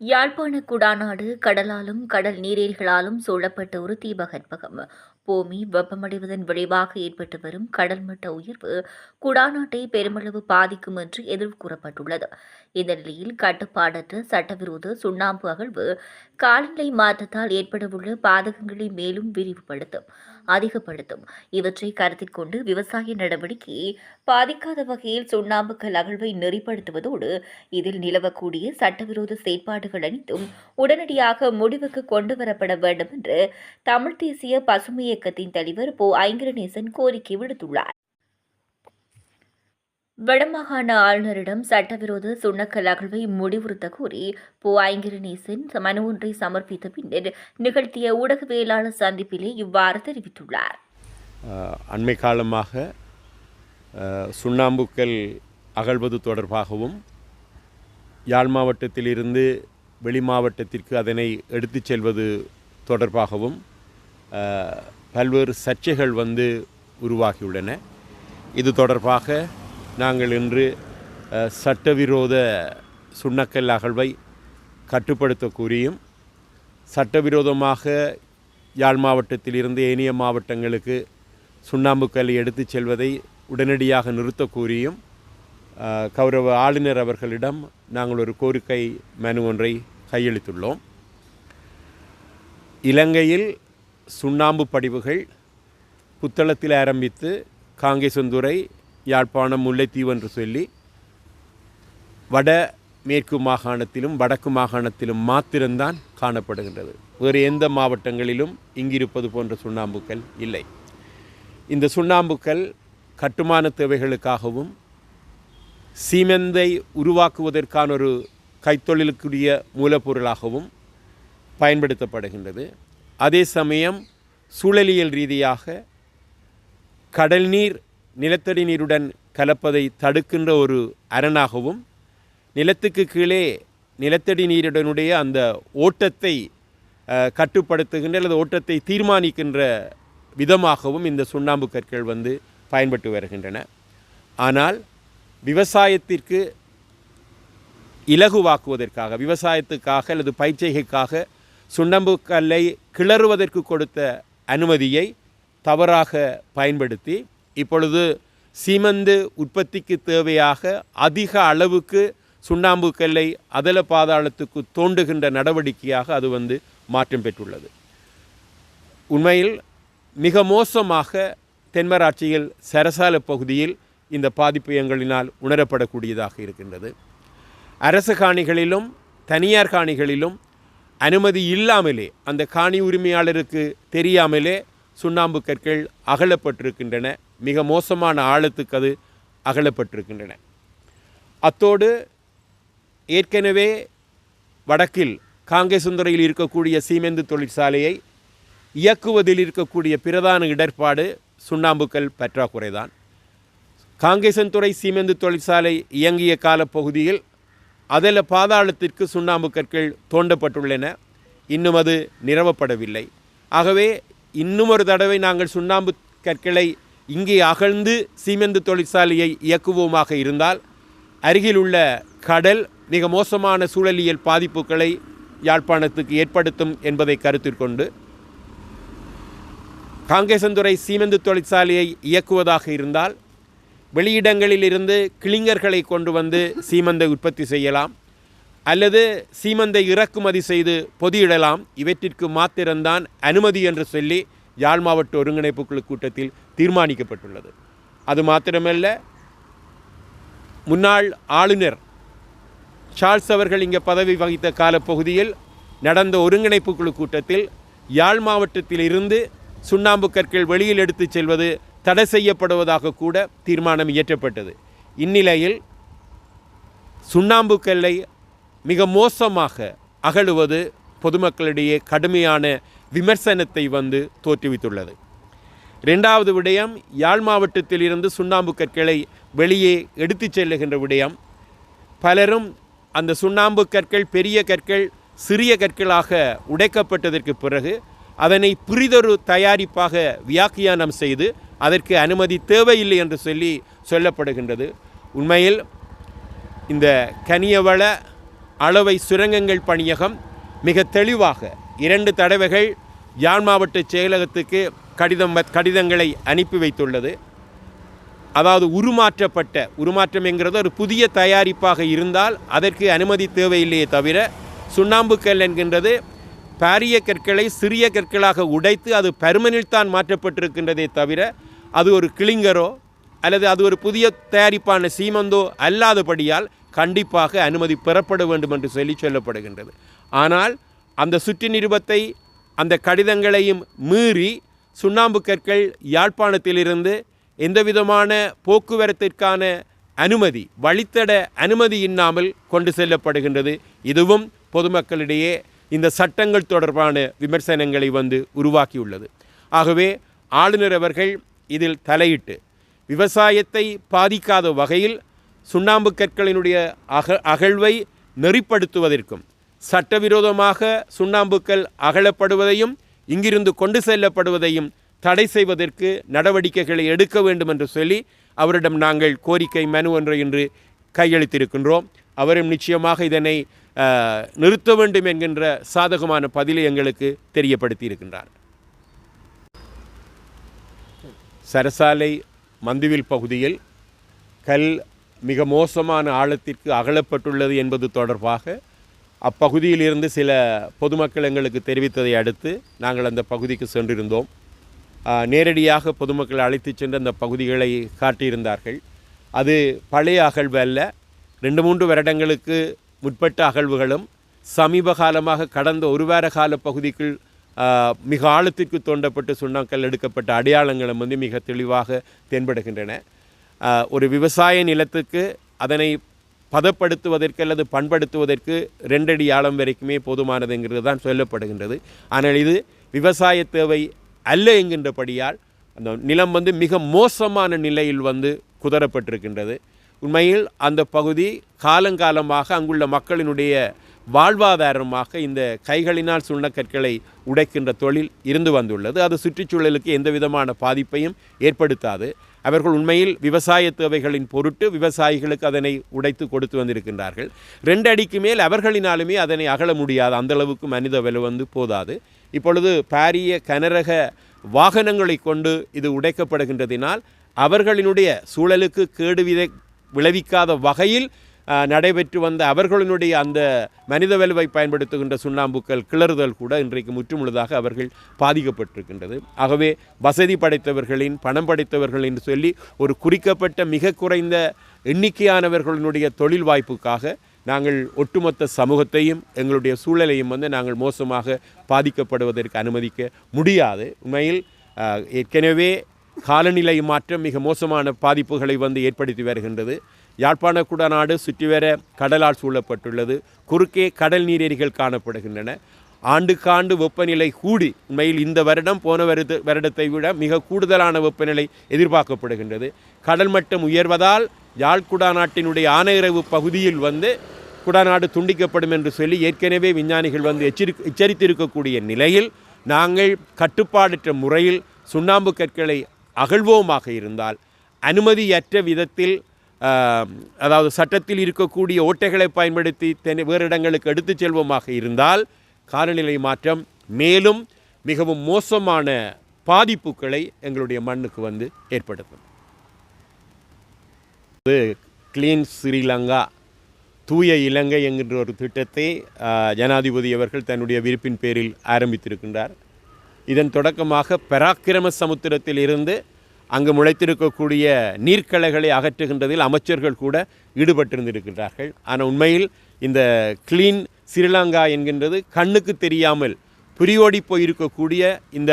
யாழ்ப்பாண குடாநாடு கடலாலும் கடல் நீரேரிகளாலும் சூழப்பட்ட ஒரு தீபகற்பகம் பூமி வெப்பமடைவதன் விளைவாக ஏற்பட்டு வரும் கடல் மட்ட உயர்வு குடாநாட்டை பெருமளவு பாதிக்கும் என்று எதிர்வு கூறப்பட்டுள்ளது இந்த நிலையில் கட்டுப்பாடற்ற சட்டவிரோத சுண்ணாம்பு அகழ்வு காலநிலை மாற்றத்தால் ஏற்படவுள்ள பாதகங்களை மேலும் விரிவுபடுத்தும். அதிகப்படுத்தும். இவற்றை கருத்தில் கொண்டு விவசாய நடவடிக்கையை பாதிக்காத வகையில் சுண்ணாம்புக்கல் அகழ்வை நெறிப்படுத்துவதோடு இதில் நிலவக்கூடிய சட்டவிரோத செயற்பாடுகள் அனைத்தும் உடனடியாக முடிவுக்கு கொண்டு வரப்பட வேண்டும் என்று தமிழ் தேசிய பசுமை இயக்கத்தின் தலைவர் போ. ஐங்கரநேசன் கோரிக்கை விடுத்துள்ளார். வடமாகாண ஆளுநரிடம் சட்டவிரோத சுண்ணக்கல் அகழ்வை முடிவுறுத்த கோரி புவாயங்கிரணேசன் மனு ஒன்றை சமர்ப்பித்த பின்னர் நிகழ்த்திய ஊடகவியலாளர் சந்திப்பிலே இவ்வாறு தெரிவித்துள்ளார். அண்மை காலமாக சுண்ணாம்புக்கல் அகழ்வது தொடர்பாகவும் யாழ் மாவட்டத்திலிருந்து வெளி மாவட்டத்திற்கு அதனை எடுத்துச் செல்வது தொடர்பாகவும் பல்வேறு சர்ச்சைகள் வந்து உருவாகியுள்ளன. இது தொடர்பாக நாங்கள் இன்று சட்டவிரோத சுண்ணக்கல் அகழ்வை கட்டுப்படுத்த கூறியும் சட்டவிரோதமாக யாழ் மாவட்டத்திலிருந்து ஏனைய மாவட்டங்களுக்கு சுண்ணாம்புக்கல் எடுத்துச் செல்வதை உடனடியாக நிறுத்தக் கூறியும் கௌரவ ஆளுநர் அவர்களிடம் நாங்கள் ஒரு கோரிக்கை மனு ஒன்றை கையளித்துள்ளோம். இலங்கையில் சுண்ணாம்பு படிவுகள் புத்தளத்தில் ஆரம்பித்து காங்கேசந்துறை யாழ்ப்பாணம் முல்லைத்தீவு என்று சொல்லி வட மேற்கு மாகாணத்திலும் வடக்கு மாகாணத்திலும் மாத்திரம்தான் காணப்படுகின்றது. வேறு எந்த மாவட்டங்களிலும் இங்கிருப்பது போன்ற சுண்ணாம்புக்கள் இல்லை. இந்த சுண்ணாம்புக்கள் கட்டுமான தேவைகளுக்காகவும் சீமெந்தை உருவாக்குவதற்கான ஒரு கைத்தொழிலுக்குரிய மூலப்பொருளாகவும் பயன்படுத்தப்படுகின்றது. அதே சமயம் சூழலியல் ரீதியாக கடல் நீர் நிலத்தடி நீருடன் கலப்பதை தடுக்கின்ற ஒரு அரணாகவும் நிலத்துக்கு கீழே நிலத்தடி நீருடனுடைய அந்த ஓட்டத்தை கட்டுப்படுத்துகின்ற அல்லது ஓட்டத்தை தீர்மானிக்கின்ற விதமாகவும் இந்த சுண்ணாம்பு கற்கள் வந்து பயன்பட்டு வருகின்றன. ஆனால் விவசாயத்திற்கு இலகுவாக்குவதற்காக விவசாயத்துக்காக அல்லது பயிற்சிகைக்காக சுண்ணாம்பு கல்லை கிளறுவதற்கு கொடுத்த அனுமதியை தவறாக பயன்படுத்தி இப்பொழுது சீமந்து உற்பத்திக்கு தேவையாக அதிக அளவுக்கு சுண்ணாம்பு கல்லை அதல பாதாளத்துக்கு தோண்டுகின்ற நடவடிக்கையாக அது வந்து மாற்றம் பெற்றுள்ளது. உண்மையில் மிக மோசமாக தென்மராட்சியில் சரசால பகுதியில் இந்த பாதிப்பு எங்களினால் உணரப்படக்கூடியதாக இருக்கின்றது. அரசு காணிகளிலும் தனியார் காணிகளிலும் அனுமதி இல்லாமலே அந்த காணி உரிமையாளருக்கு தெரியாமலே சுண்ணாம்பு கற்கள் அகலப்பட்டிருக்கின்றன. மிக மோசமான ஆழத்துக்கு அது அகலப்பட்டிருக்கின்றன. அத்தோடு ஏற்கனவே வடக்கில் காங்கேசுந்துறையில் இருக்கக்கூடிய சீமெந்து தொழிற்சாலையை இயக்குவதில் இருக்கக்கூடிய பிரதான இடர்பாடு சுண்ணாம்புக்கல் பற்றாக்குறைதான். காங்கேசன்துறை சீமெந்து தொழிற்சாலை இயங்கிய காலப்பகுதியில் அதில் பாதாளத்திற்கு சுண்ணாம்பு கற்கள் தோண்டப்பட்டுள்ளன. இன்னும் அது நிறவப்படவில்லை ஆகவே இன்னும் ஒரு தடவை நாங்கள் சுண்ணாம்பு கற்களை இங்கே அகழ்ந்து சீமெந்து தொழிற்சாலையை இயக்குவோமாக இருந்தால் அருகிலுள்ள கடல் மிக மோசமான சூழலியல் பாதிப்புகளை யாழ்ப்பாணத்துக்கு ஏற்படுத்தும் என்பதை கருத்தில் கொண்டு காங்கேசந்துறை சீமெந்து தொழிற்சாலையை இயக்குவதாக இருந்தால் வெளியிடங்களில் இருந்து கிளிங்கர்களை கொண்டு வந்து சீமந்தை உற்பத்தி செய்யலாம் அல்லது சீமந்தை இறக்குமதி செய்து பொதியிடலாம். இவற்றிற்கு மாத்திரம்தான் அனுமதி என்று சொல்லி யாழ் மாவட்ட ஒருங்கிணைப்பு குழு கூட்டத்தில் தீர்மானிக்கப்பட்டுள்ளது. அது மாத்திரமல்ல முன்னாள் ஆளுநர் சார்ல்ஸ் அவர்கள் இங்கே பதவி வகித்த காலப்பகுதியில் நடந்த ஒருங்கிணைப்பு குழு கூட்டத்தில் யாழ் மாவட்டத்தில் இருந்து சுண்ணாம்பு கற்கள் வெளியில் எடுத்துச் செல்வது தடை செய்யப்படுவதாக கூட தீர்மானம் இயற்றப்பட்டது. இந்நிலையில் சுண்ணாம்பு கல்லை மிக மோசமாக அகழுவது பொதுமக்களிடையே கடுமையான விமர்சனத்தை வந்து தோற்றுவித்துள்ளது. ரெண்டாவது விடயம் யாழ் மாவட்டத்தில் இருந்து சுண்ணாம்பு கற்களை வெளியே எடுத்துச் செல்லுகின்ற விடயம். பலரும் அந்த சுண்ணாம்பு கற்கள் பெரிய கற்கள் சிறிய கற்களாக உடைக்கப்பட்டதற்கு பிறகு அதனை புரிதொரு தயாரிப்பாக வியாக்கியானம் செய்து அதற்கு அனுமதி தேவையில்லை என்று சொல்லி சொல்லப்படுகின்றது. உண்மையில் இந்த கனியவள அளவை சுரங்கங்கள் பணியகம் மிக தெளிவாக இரண்டு தடவைகள் யாழ் மாவட்ட செயலகத்துக்கு கடிதம் கடிதங்களை அனுப்பி வைத்துள்ளது. அதாவது உருமாற்றப்பட்ட உருமாற்றம் என்கிறது ஒரு புதிய தயாரிப்பாக இருந்தால் அதற்கு அனுமதி தேவையில்லையே தவிர சுண்ணாம்புக்கல் என்கின்றது பாரிய கற்களை சிறிய கற்களாக உடைத்து அது பருமனில் தான் மாற்றப்பட்டிருக்கின்றதே தவிர அது ஒரு கிளிங்கரோ அல்லது அது ஒரு புதிய தயாரிப்பான சீமந்தோ அல்லாதபடியால் கண்டிப்பாக அனுமதி பெறப்பட வேண்டும் என்று சொல்லி சொல்லப்படுகின்றது. ஆனால் அந்த சுற்று நிருபத்தை அந்த கடிதங்களையும் மீறி சுண்ணாம்பு கற்கள் யாழ்ப்பாணத்திலிருந்து எந்தவிதமான போக்குவரத்திற்கான அனுமதி வழித்தட அனுமதி இல்லாமல் கொண்டு செல்லப்படுகின்றது. இதுவும் பொதுமக்களிடையே இந்த சட்டங்கள் தொடர்பான விமர்சனங்களை வந்து உருவாக்கியுள்ளது. ஆகவே ஆளுநர் அவர்கள் இதில் தலையிட்டு விவசாயத்தை பாதிக்காத வகையில் சுண்ணாம்பு கற்களினுடைய அக அகழ்வை நெறிப்படுத்துவதற்கும் சட்டவிரோதமாக சுண்ணாம்புக்கல் அகழப்படுவதையும் இங்கிருந்து கொண்டு செல்லப்படுவதையும் தடை செய்வதற்கு நடவடிக்கைகளை எடுக்க வேண்டும் என்று சொல்லி அவரிடம் நாங்கள் கோரிக்கை மனு ஒன்றை இன்று கையளித்திருக்கின்றோம். அவரும் நிச்சயமாக இதனை நிறுத்த வேண்டும் என்கின்ற சாதகமான பதிலை எங்களுக்கு தெரியப்படுத்தி இருக்கின்றார் சரசாலை மந்துவில் பகுதியில் கல் மிக மோசமான ஆழத்திற்கு அகலப்பட்டுள்ளது என்பது தொடர்பாக அப்பகுதியில் இருந்து சில பொதுமக்கள் எங்களுக்கு தெரிவித்ததை அடுத்து நாங்கள் அந்த பகுதிக்கு சென்றிருந்தோம். நேரடியாக பொதுமக்களை அழைத்துச் சென்று அந்த பகுதிகளை காட்டியிருந்தார்கள். அது பழைய அகழ்வு அல்ல. ரெண்டு மூன்று வருடங்களுக்கு முற்பட்ட அகழ்வுகளும் சமீப காலமாக கடந்த ஒரு வார கால பகுதிக்குள் மிக ஆழத்திற்கு தோண்டப்பட்டு சுண்ணாக்கல் எடுக்கப்பட்ட அடையாளங்களும் வந்து மிக தெளிவாக தென்படுகின்றன. ஒரு விவசாய நிலத்துக்கு அதனை பதப்படுத்துவதற்கு அல்லது பண்படுத்துவதற்கு ரெண்டடி ஆழம் வரைக்குமே போதுமானதுங்கிறது தான் சொல்லப்படுகின்றது. ஆனால் இது விவசாய தேவை அல்ல என்கின்றபடியால் அந்த நிலம் வந்து மிக மோசமான நிலையில் வந்து குதறப்பட்டிருக்கின்றது. உண்மையில் அந்த பகுதி காலங்காலமாக அங்குள்ள மக்களினுடைய வாழ்வாதாரமாக இந்த கைகளினால் சுண்ணக்கற்களை உடைக்கின்ற தொழில் இருந்து வந்துள்ளது. அது சுற்றுச்சூழலுக்கு எந்த விதமான பாதிப்பையும் ஏற்படுத்தாது. அவர்கள் உண்மையில் விவசாய தேவைகளின் பொருட்டு விவசாயிகளுக்கு அதனை உடைத்து கொடுத்து வந்திருக்கின்றார்கள். ரெண்டு அடிக்கு மேல் அவர்களினாலுமே அதனை அகல முடியாது. அந்தளவுக்கு மனித விலை வந்து போதாது. இப்பொழுது பாரிய கனரக வாகனங்களை கொண்டு இது உடைக்கப்படுகின்றதினால் அவர்களினுடைய சூழலுக்கு கேடு விதை விளைவிக்காத வகையில் நடைபெற்று வந்த அவர்களினுடைய அந்த மனித வலுவை பயன்படுத்துகின்ற சுண்ணாம்புக்கள் கிளறுதல் கூட இன்றைக்கு முற்றுமுழுதாக அவர்கள் பாதிக்கப்பட்டிருக்கின்றது. ஆகவே வசதி படைத்தவர்களின் பணம் படைத்தவர்கள் என்று சொல்லி ஒரு குறிக்கப்பட்ட மிக குறைந்த எண்ணிக்கையானவர்களினுடைய தொழில் வாய்ப்புக்காக நாங்கள் ஒட்டுமொத்த சமூகத்தையும் எங்களுடைய சூழலையும் வந்து நாங்கள் மோசமாக பாதிக்கப்படுவதற்கு அனுமதிக்க முடியாது. உண்மையில் ஏற்கனவே காலநிலை மாற்றம் மிக மோசமான பாதிப்புகளை வந்து ஏற்படுத்தி வருகின்றது. யாழ்ப்பாண குடநாடு சுற்றிவர கடலால் சூழப்பட்டுள்ளது. குறுக்கே கடல் நீரேரிகள் காணப்படுகின்றன. ஆண்டுக்காண்டு வெப்பநிலை கூடி உண்மையில் இந்த வருடம் போன வருட வருடத்தை விட மிக கூடுதலான வெப்பநிலை எதிர்பார்க்கப்படுகின்றது. கடல் மட்டம் உயர்வதால் யாழ் நாட்டினுடைய ஆனையிறவு பகுதியில் வந்து குடாநாடு துண்டிக்கப்படும் என்று சொல்லி ஏற்கனவே விஞ்ஞானிகள் வந்து எச்சரி எச்சரித்திருக்கக்கூடிய நிலையில் நாங்கள் கட்டுப்பாடற்ற முறையில் சுண்ணாம்பு கற்களை அகழ்வோமாக இருந்தால் அனுமதியற்ற விதத்தில் அதாவது சட்டத்தில் இருக்கக்கூடிய ஓட்டைகளை பயன்படுத்தி தென் வேறு இடங்களுக்கு எடுத்துச் செல்வோமாக இருந்தால் காலநிலை மாற்றம் மேலும் மிகவும் மோசமான பாதிப்புகளை எங்களுடைய மண்ணுக்கு வந்து ஏற்படுத்தும். இது கிளீன் ஸ்ரீலங்கா தூய இலங்கை என்கின்ற ஒரு திட்டத்தை ஜனாதிபதி அவர்கள் தன்னுடைய விருப்பின் பேரில் ஆரம்பித்திருக்கின்றார். இதன் தொடக்கமாக பராக்கிரம சமுத்திரத்தில் இருந்து அங்கு முளைத்திருக்கக்கூடிய நீர்க்கலைகளை அகற்றுகின்றதில் அமைச்சர்கள் கூட ஈடுபட்டிருந்திருக்கின்றார்கள். ஆனால் உண்மையில் இந்த கிளீன் ஸ்ரீலங்கா என்கின்றது கண்ணுக்கு தெரியாமல் புரியோடி போயிருக்கக்கூடிய இந்த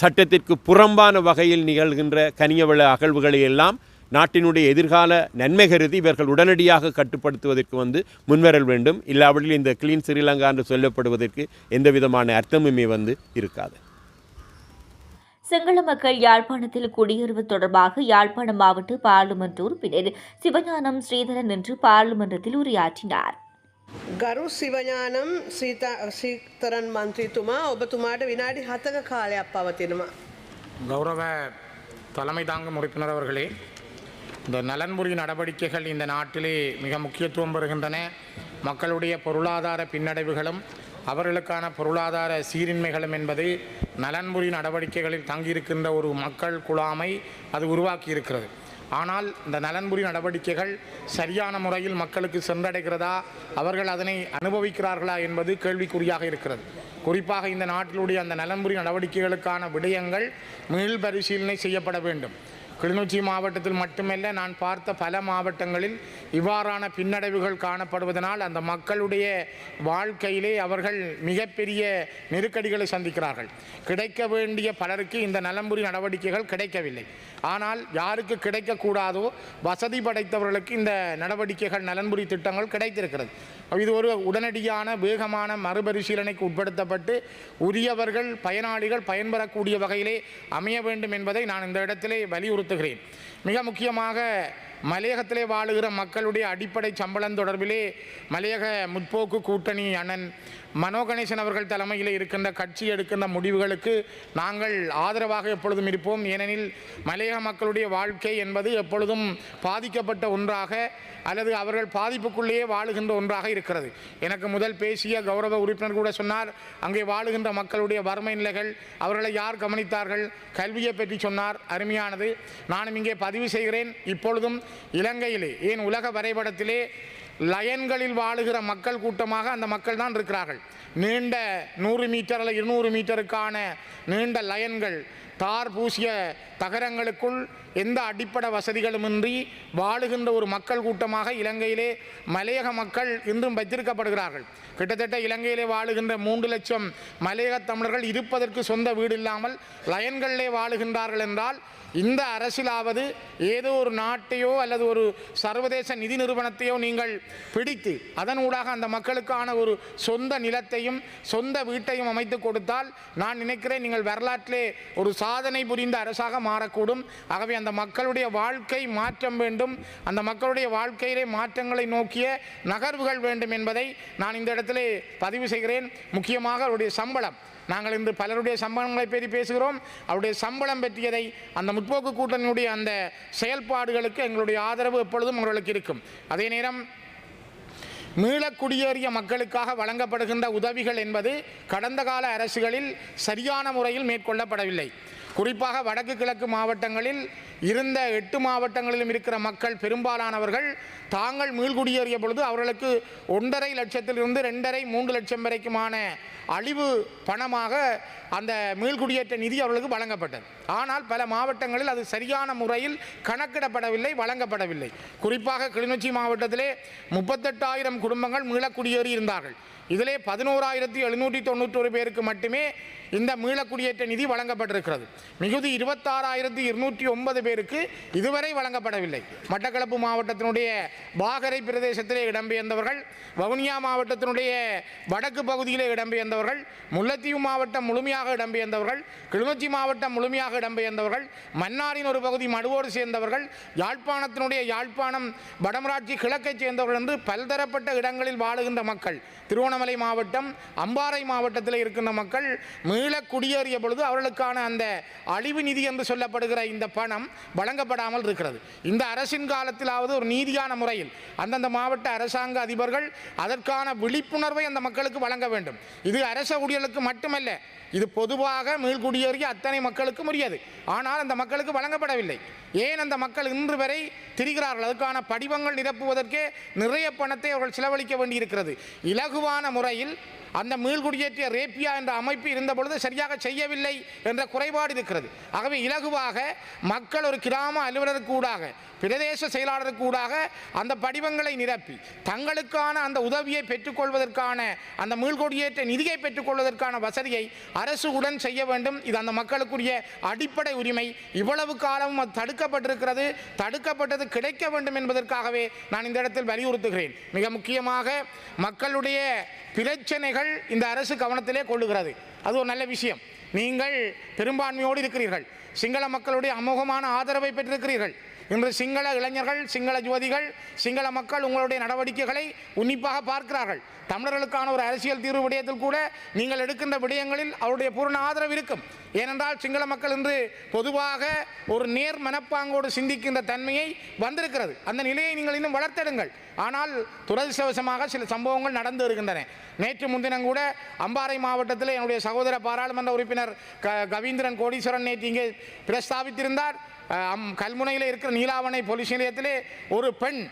சட்டத்திற்கு புறம்பான வகையில் நிகழ்கின்ற கனியவள அகழ்வுகளை எல்லாம் நாட்டினுடைய எதிர்கால நன்மை கருதி இவர்கள் உடனடியாக கட்டுப்படுத்துவதற்கு வந்து முன்வரல் வேண்டும். இல்லாவிடில் இந்த கிளீன் ஸ்ரீலங்கா என்று சொல்லப்படுவதற்கு எந்த விதமான அர்த்தமுமே வந்து இருக்காது. சிங்கள மக்கள் யாழ்ப்பாணத்தில் குடியேறுவது தொடர்பாக யாழ்ப்பாணம் மாவட்ட பாராளுமன்ற உறுப்பினர் சிவஞானம் ஸ்ரீதரன் இன்று பாராளுமன்றத்தில் உரையாற்றினார் ගරු සිවඥානම් සීතරන් මන්ත්‍රීතුමා ඔබතුමාට විනාඩි හතක කාලයක් පවතිනවා. கௌரவ தலைமை தாங்கும் உறுப்பினர் அவர்களே இந்த நலன்புரி நடவடிக்கைகள் இந்த நாட்டிலே மிக முக்கியத்துவம் பெறுகின்றன மக்களுடைய பொருளாதார பின்னடைவுகளும் அவர்களுக்கான பொருளாதார சீரின்மைகளும் என்பது நலன்புரி நடவடிக்கைகளில் தங்கியிருக்கின்ற ஒரு மக்கள் குழாமை அது உருவாக்கியிருக்கிறது. ஆனால் இந்த நலன்புரி நடவடிக்கைகள் சரியான முறையில் மக்களுக்கு சென்றடைகிறதா? அவர்கள் அதனை அனுபவிக்கிறார்களா என்பது கேள்விக்குறியாக இருக்கிறது. குறிப்பாக இந்த நாட்டிலுடைய அந்த நலன்புரி நடவடிக்கைகளுக்கான விடயங்கள் மீள் பரிசீலனை செய்யப்பட வேண்டும். கிளிநொச்சி மாவட்டத்தில் மட்டுமல்ல நான் பார்த்த பல மாவட்டங்களில் இவ்வாறான பின்னடைவுகள் காணப்படுவதனால் அந்த மக்களுடைய வாழ்க்கையிலே அவர்கள் மிகப்பெரிய நெருக்கடிகளை சந்திக்கிறார்கள். கிடைக்க வேண்டிய பலருக்கு இந்த நலம்புரி நடவடிக்கைகள் கிடைக்கவில்லை. ஆனால் யாருக்கு கிடைக்கக்கூடாதோ வசதி படைத்தவர்களுக்கு இந்த நடவடிக்கைகள் நலன்புரி திட்டங்கள் கிடைத்திருக்கிறது. இது ஒரு உடனடியான வேகமான மறுபரிசீலனைக்கு உட்படுத்தப்பட்டு உரியவர்கள் பயனாளிகள் பயன்பெறக்கூடிய வகையிலே அமைய வேண்டும் என்பதை நான் இந்த இடத்திலே வலியுறுத்துகிறேன் மிக முக்கியமாக மலையகத்திலே வாழுகிற மக்களுடைய அடிப்படை சம்பளம் தொடர்பிலே மலையக முற்போக்கு கூட்டணி அண்ணன் மனோகணேசன் அவர்கள் தலைமையில் இருக்கின்ற கட்சி எடுக்கின்ற முடிவுகளுக்கு நாங்கள் ஆதரவாக எப்பொழுதும் இருப்போம். ஏனெனில் மலையக மக்களுடைய வாழ்க்கை என்பது எப்பொழுதும் பாதிக்கப்பட்ட ஒன்றாக அல்லது அவர்கள் பாதிப்புக்குள்ளேயே வாழுகின்ற ஒன்றாக இருக்கிறது. எனக்கு முதல் பேசிய கௌரவ உறுப்பினர் கூட சொன்னார் அங்கே வாழுகின்ற மக்களுடைய வறுமை நிலைகள் அவர்களை யார் கவனித்தார்கள்? கல்வியை பற்றி சொன்னார் அருமையானது. நானும் இங்கே பதிவு செய்கிறேன். இப்பொழுதும் இலங்கையிலே ஏன் உலக வரைபடத்திலே லயன்களில் வாழுகிற மக்கள் கூட்டமாக அந்த மக்கள் தான் இருக்கிறார்கள். நீண்ட நூறு மீட்டர் அல்ல இருநூறு மீட்டருக்கான நீண்ட லயன்கள் தார் பூசிய தகரங்களுக்குள் எந்த அடிப்படை வசதிகளுமின்றி வாழுகின்ற ஒரு மக்கள் கூட்டமாக இலங்கையிலே மலையக மக்கள் இன்றும் வைத்திருக்கப்படுகிறார்கள். கிட்டத்தட்ட இலங்கையிலே வாழுகின்ற மூன்று லட்சம் மலையக தமிழர்கள் இருப்பதற்கு சொந்த வீடு இல்லாமல் லயன்களிலே வாழுகின்றார்கள் என்றால் இந்த அரசிலாவது ஏதோ ஒரு நாட்டையோ அல்லது ஒரு சர்வதேச நிதி நிறுவனத்தையோ நீங்கள் பிடித்து அதன் ஊடாக அந்த மக்களுக்கான ஒரு சொந்த நிலத்தையும் சொந்த வீட்டையும் அமைத்து கொடுத்தால் நான் நினைக்கிறேன் நீங்கள் வரலாற்றிலே ஒரு சாதனை புரிந்த அரசாக மாறக்கூடும். ஆகவே அந்த அந்த மக்களுடைய வாழ்க்கை மாற்றம் வேண்டும். அந்த மக்களுடைய வாழ்க்கையிலே மாற்றங்களை நோக்கிய நகர்வுகள் வேண்டும் என்பதை நான் இந்த இடத்திலே பதிவு செய்கிறேன். முக்கியமாக அவருடைய சம்பளம். நாங்கள் இன்று பலருடைய சம்பளங்களை பற்றி பேசுகிறோம். அவருடைய சம்பளம் பற்றியதை அந்த முற்போக்கு கூட்டணியுடைய அந்த செயல்பாடுகளுக்கு எங்களுடைய ஆதரவு எப்பொழுதும் அவர்களுக்கு இருக்கும். அதே நேரம் மீளக் குடியேறிய மக்களுக்காக வழங்கப்படுகின்ற உதவிகள் என்பது கடந்த கால அரசுகளில் சரியான முறையில் மேற்கொள்ளப்படவில்லை. குறிப்பாக வடக்கு கிழக்கு மாவட்டங்களில் இருந்த எட்டு மாவட்டங்களிலும் இருக்கிற மக்கள் பெரும்பாலானவர்கள் தாங்கள் மீள்குடியேறிய பொழுது அவர்களுக்கு ஒன்றரை லட்சத்திலிருந்து ரெண்டரை மூன்று லட்சம் வரைக்குமான அழிவு பணமாக அந்த மீள்குடியேற்ற நிதி அவர்களுக்கு வழங்கப்பட்டது. ஆனால் பல மாவட்டங்களில் அது சரியான முறையில் கணக்கிடப்படவில்லை வழங்கப்படவில்லை. குறிப்பாக கிளிநொச்சி மாவட்டத்திலே முப்பத்தெட்டாயிரம் குடும்பங்கள் மீளக்குடியேறி இருந்தார்கள். இதிலே பதினோராயிரத்தி எழுநூற்றி தொண்ணூற்றொரு பேருக்கு மட்டுமே இந்த மீளக்குடியேற்ற நிதி வழங்கப்பட்டிருக்கிறது. மிகுதி இருபத்தாறாயிரத்தி இருநூற்றி ஒன்பது பேர் பேருக்கு இதுவரை வழங்கப்படவில்லை. மட்டக்களப்பு மாவட்டத்தினுடைய பாகரை பிரதேசத்திலே இடம்பெயர்ந்தவர்கள் வவுனியா மாவட்டத்தினுடைய வடக்கு பகுதியிலே இடம்பெயர்ந்தவர்கள் முல்லைத்தீவு மாவட்டம் முழுமையாக இடம்பெயர்ந்தவர்கள் கிளிநொச்சி மாவட்டம் முழுமையாக இடம்பெயர்ந்தவர்கள் மன்னாரின் ஒரு பகுதி மடுவோடு சேர்ந்தவர்கள் யாழ்ப்பாணத்தினுடைய யாழ்ப்பாணம் வடமராட்சி கிழக்கைச் சேர்ந்தவர்கள் என்று பல்தரப்பட்ட இடங்களில் வாழுகின்ற மக்கள் திருவண்ணாமலை மாவட்டம் அம்பாறை மாவட்டத்தில் இருக்கின்ற மக்கள் மீள குடியேறிய பொழுது அவர்களுக்கான அந்த அழிவு நிதி என்று சொல்லப்படுகிற இந்த பணம் வழங்கப்படாமல் இருக்கிறது. இந்த அரசின் காலத்திலாவது ஒரு நீதியான முறையில் அந்தந்த மாவட்ட அரசாங்க அதிபர்கள் அதற்கான விழிப்புணர்வை அந்த மக்களுக்கு வழங்க வேண்டும். இது அரச ஊழியர்களுக்கு மட்டுமல்ல இது பொதுவாக மீள்குடியேறிய அத்தனை மக்களுக்கும் உரியது. ஆனால் அந்த மக்களுக்கு வழங்கப்படவில்லை. ஏன் அந்த மக்கள் இன்று வரை திரிகிறார்கள்? அதுக்கான படிவங்கள் நிரப்புவதற்கே நிறைய பணத்தை அவர்கள் செலவழிக்க வேண்டியிருக்கிறது. இலகுவான முறையில் அந்த மீள்குடியேற்றிய ரேப்பியா என்ற அமைப்பு இருந்த பொழுது சரியாக செய்யவில்லை என்ற குறைபாடு இருக்கிறது. ஆகவே இலகுவாக மக்கள் ஒரு கிராம அலுவலருக்கு ஊடாக பிரதேச செயலாளருக்கு ஊடாக அந்த படிவங்களை நிரப்பி தங்களுக்கான அந்த உதவியை பெற்றுக்கொள்வதற்கான அந்த மீள்கொடியேற்ற நிதியை பெற்றுக்கொள்வதற்கான வசதியை அரசு உடன் செய்ய வேண்டும். இது அந்த மக்களுக்குரிய அடிப்படை உரிமை. இவ்வளவு காலமும் அது தடுக்கப்பட்டிருக்கிறது. தடுக்கப்பட்டது கிடைக்க வேண்டும் என்பதற்காகவே நான் இந்த இடத்தில் வலியுறுத்துகிறேன். மிக முக்கியமாக மக்களுடைய பிரச்சனைகள் இந்த அரசு கவனத்திலே கொள்ளுகிறது. அது ஒரு நல்ல விஷயம். நீங்கள் பெரும்பான்மையோடு இருக்கிறீர்கள். சிங்கள மக்களுடைய அமோகமான ஆதரவை பெற்றிருக்கிறீர்கள். இன்று சிங்கள இளைஞர்கள் சிங்கள யுவதிகள் சிங்கள மக்கள் உங்களுடைய நடவடிக்கைகளை உன்னிப்பாக பார்க்கிறார்கள். தமிழர்களுக்கான ஒரு அரசியல் தீர்வு விடயத்தில் கூட நீங்கள் எடுக்கின்ற விடயங்களில் அவருடைய பூர்ண ஆதரவு இருக்கும். ஏனென்றால் சிங்கள மக்கள் இன்று பொதுவாக ஒரு நேர் மனப்பாங்கோடு சிந்திக்கின்ற தன்மையை வந்திருக்கிறது. அந்த நிலையை நீங்கள் இன்னும் வளர்த்தெடுங்கள். ஆனால் துரதிர்ஷ்டவசமாக சில சம்பவங்கள் நடந்து இருக்கின்றன நேற்று முன்தினம் கூட அம்பாறை மாவட்டத்தில் என்னுடைய சகோதர பாராளுமன்ற உறுப்பினர் க கவீந்திரன் கோடீஸ்வரன் நேற்று இங்கே பிரஸ்தாபித்திருந்தார். அம் கல்முனையில் இருக்கிற நீலாவணை போலீஸ் நிலையத்திலே ஒரு பெண்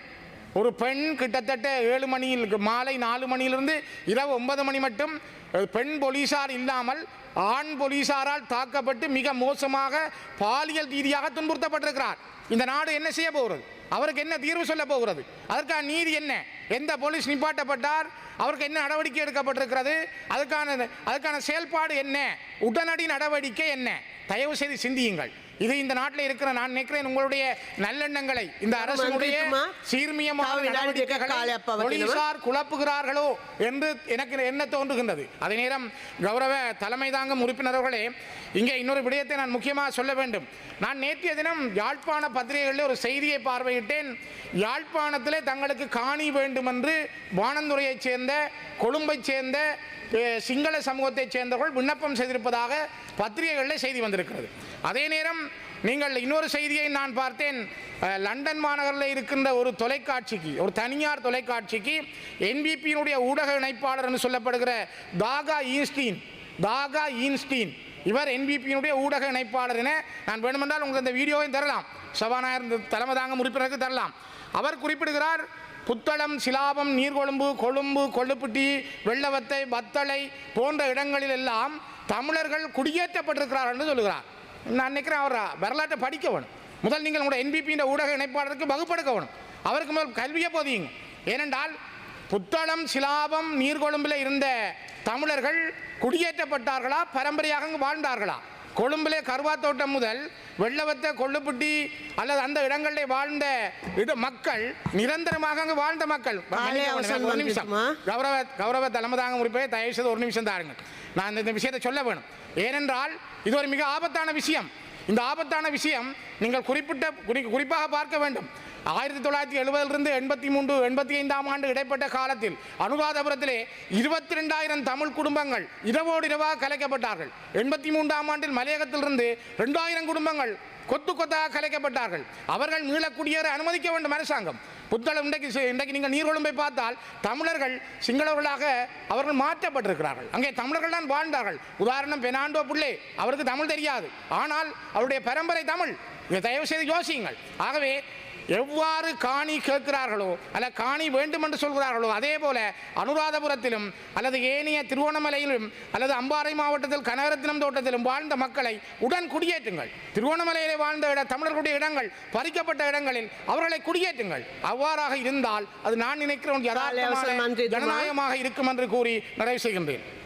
ஒரு பெண் கிட்டத்தட்ட ஏழு மணியில் மாலை நாலு மணியிலிருந்து இரவு ஒன்பது மணி மட்டும் பெண் போலீசார் இல்லாமல் ஆண் போலீசாரால் தாக்கப்பட்டு மிக மோசமாக பாலியல் ரீதியாக துன்புறுத்தப்பட்டிருக்கிறார். இந்த நாடு என்ன செய்ய போகிறது? அவருக்கு என்ன தீர்வு சொல்ல போகிறது? அதற்கான நீதி என்ன? எந்த போலீஸ் நிப்பாட்டப்பட்டார்? அவருக்கு என்ன நடவடிக்கை எடுக்கப்பட்டிருக்கிறது? அதுக்கான அதுக்கான செயல்பாடு என்ன? உடனடி நடவடிக்கை என்ன? தயவு செய்து சிந்தியுங்கள். இது இந்த நாட்டில் இருக்கிற நான் நினைக்கிறேன் உங்களுடைய நல்லெண்ணங்களை இந்த அரசுடைய சீர்மியமான போலீசார் குழப்புகிறார்களோ என்று எனக்கு என்ன தோன்றுகின்றது. அதே நேரம் கௌரவ தலைமை தாங்கும் உறுப்பினர்களே இங்கே இன்னொரு விடயத்தை நான் முக்கியமாக சொல்ல வேண்டும். நான் நேற்றைய தினம் யாழ்ப்பாண பத்திரிகைகளில் ஒரு செய்தியை பார்வையிட்டேன். யாழ்ப்பாணத்திலே தங்களுக்கு காணி வேண்டும் என்று வானந்துறையைச் சேர்ந்த கொழும்பை சேர்ந்த சிங்கள சமூகத்தைச் சேர்ந்தவர்கள் விண்ணப்பம் செய்திருப்பதாக பத்திரிகைகளில் செய்தி வந்திருக்கிறது. அதே நேரம் நீங்கள் இன்னொரு செய்தியை நான் பார்த்தேன். லண்டன் மாநகரில் இருக்கின்ற ஒரு தொலைக்காட்சிக்கு ஒரு தனியார் தொலைக்காட்சிக்கு என்பிபியினுடைய ஊடக இணைப்பாளர் என்று சொல்லப்படுகிற தாகா ஈன்ஸ்டீன் தாகா ஈன்ஸ்டீன். இவர் என்பிபியினுடைய ஊடக இணைப்பாளர் என நான் வேண்டுமென்றால் உங்களுக்கு இந்த வீடியோவையும் தரலாம். சபாநாயகர் தலைமை தாங்கும் உறுப்பினருக்கு தரலாம். அவர் குறிப்பிடுகிறார் புத்தளம் சிலாபம் நீர்கொழும்பு கொழும்பு கொள்ளுப்பட்டி வெள்ளவத்தை வத்தளை போன்ற இடங்களில் எல்லாம் தமிழர்கள் குடியேற்றப்பட்டிருக்கிறார் என்று சொல்லுகிறார். நான் நினைக்கிறேன் அவர் வரலாற்றை படிக்க வேணும். முதல் நீங்கள் உங்களோட என்பிபியின் ஊடக இணைப்பாளருக்கு வகுப்படுக்க வேணும். அவருக்கு முதல் கல்வியை போதியுங்க. ஏனென்றால் புத்தளம் சிலாபம் நீர்கொழும்பில் இருந்த தமிழர்கள் குடியேற்றப்பட்டார்களா? பரம்பரையாக அங்கு வாழ்ந்தார்களா? கொழும்பிலே கருவாத்தோட்டம் முதல் வெள்ளவத்த கொள்ளுப்பட்டி அல்லது அந்த இடங்களில் வாழ்ந்த இட மக்கள் நிரந்தரமாக அங்கு வாழ்ந்த மக்கள். ஒரு நிமிஷம்? கௌரவ கௌரவ தலைமதாங்க உறுப்பினரை தயவு செய்து ஒரு நிமிஷம் தாருங்கள். நான் இந்த- விஷயத்தை சொல்ல வேணும். ஏனென்றால் இது ஒரு மிக ஆபத்தான விஷயம். இந்த ஆபத்தான விஷயம் நீங்கள் குறிப்பிட்ட குறி- குறிப்பாக பார்க்க வேண்டும். ஆயிரத்தி தொள்ளாயிரத்தி எழுபதிலிருந்து எண்பத்தி மூன்று எண்பத்தி ஐந்தாம் ஆண்டு இடைப்பட்ட காலத்தில் அனுராதபுரத்திலே இருபத்தி ரெண்டாயிரம் தமிழ் குடும்பங்கள் இரவோடு இரவாக கலைக்கப்பட்டார்கள். எண்பத்தி மூன்றாம் ஆண்டில் மலையகத்திலிருந்து ரெண்டாயிரம் குடும்பங்கள் கொத்து கொத்தாக கலைக்கப்பட்டார்கள். அவர்கள் மீளக்குடியேற அனுமதிக்க வேண்டும் அரசாங்கம். புத்தளம் இன்றைக்கு இன்றைக்கு நீங்கள் நீர்கொழும்பை பார்த்தால் தமிழர்கள் சிங்களவர்களாக அவர்கள் மாற்றப்பட்டிருக்கிறார்கள். அங்கே தமிழர்கள் தான் வாழ்ந்தார்கள். உதாரணம் பெனாண்டோ பிள்ளை அவருக்கு தமிழ் தெரியாது. ஆனால் அவருடைய பரம்பரை தமிழ். இதை தயவு செய்து யோசியுங்கள். ஆகவே எவ்வாறு காணி கேட்கிறார்களோ அல்ல காணி வேண்டும் என்று சொல்கிறார்களோ அதே போல அனுராதபுரத்திலும் அல்லது ஏனைய திருவோணமலையிலும் அல்லது அம்பாறை மாவட்டத்தில் கனகரத்தினம் தோட்டத்திலும் வாழ்ந்த மக்களை உடன் குடியேற்றுங்கள். திருவோணமலையிலே வாழ்ந்த இட தமிழர்களுடைய இடங்கள் பறிக்கப்பட்ட இடங்களில் அவர்களை குடியேற்றுங்கள். அவ்வாறாக இருந்தால் அது நான் நினைக்கிற ஒரு அவசரம் யதார்த்தமான நன்றி, துமா. ஜனநாயகமாக இருக்கும் என்று கூறி நிறைவு செய்கின்றேன்.